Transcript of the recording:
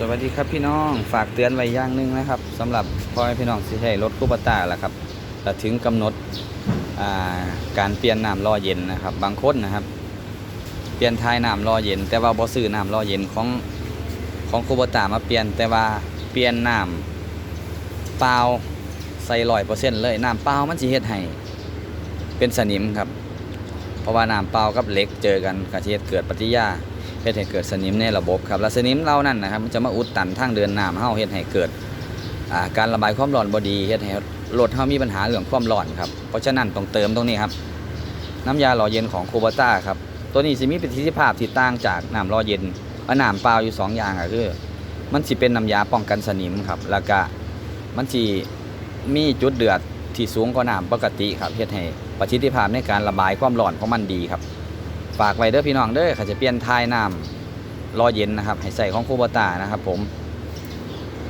สวัสดีครับพี่น้องฝากเตือนไว้อย่างหนึงนะครับสำหรับพ่อแม่พี่น้องที่ใช้รถคูปตาล้วครับแต่ถึงกำหนดาการเปลี่ยนน้ำรอเย็นนะครับ บางคนนะครับ เปลี่ยนท้ายน้ำรอเย็น แต่ว่าบ่ซื้อน้ำรอเย็นของของคูปตามาเปลี่ยนแต่ว่าเปลี่ยนน้ำเปล่าใส่ร้อยเปอร์เซ็นต์เลยน้ำเปล่ามันสิเฮ็ดให้เป็นสนิมครับ เพราะว่าน้ำเปล่ากับเหล็กเจอกันกระเทียดเกิดปฏิยา ฮ็ดให้เกิดสนิมในระบบครับและสนิมเหล่านั้นนะครับมันจะมาอุดตันทางเดินน้ำเฮาเฮ็ดให้เกิดการระบายความร้อนบ่ดีเฮ็ดให้รถเฮามีปัญหาเรื่องความร้อนครับเพราะฉะนั้นต้องเติมตรงนี้ครับน้ำยาหล่อเย็นของคูบาต้าครับตัวนี้สิมีประสิทธิภาพที่ต่างจากน้ำหล่อเย็นว่าน้ำเปล่าอยู่สองอย่างก็คือ มันสิเป็นน้ำยาป้องกันสนิมครับแล้วก็มันสิมีจุดเดือดที่สูงกว่าน้ำปกติครับเฮ็ดให้ประสิทธิภาพในการระบายความร้อนของมันดีครับ ฝากไว้เด้อพี่น้องเด้อเขาจะเปลี่ยนทายน้ำรอเย็นนะครับให้ใส่ของคูบตานะครับผม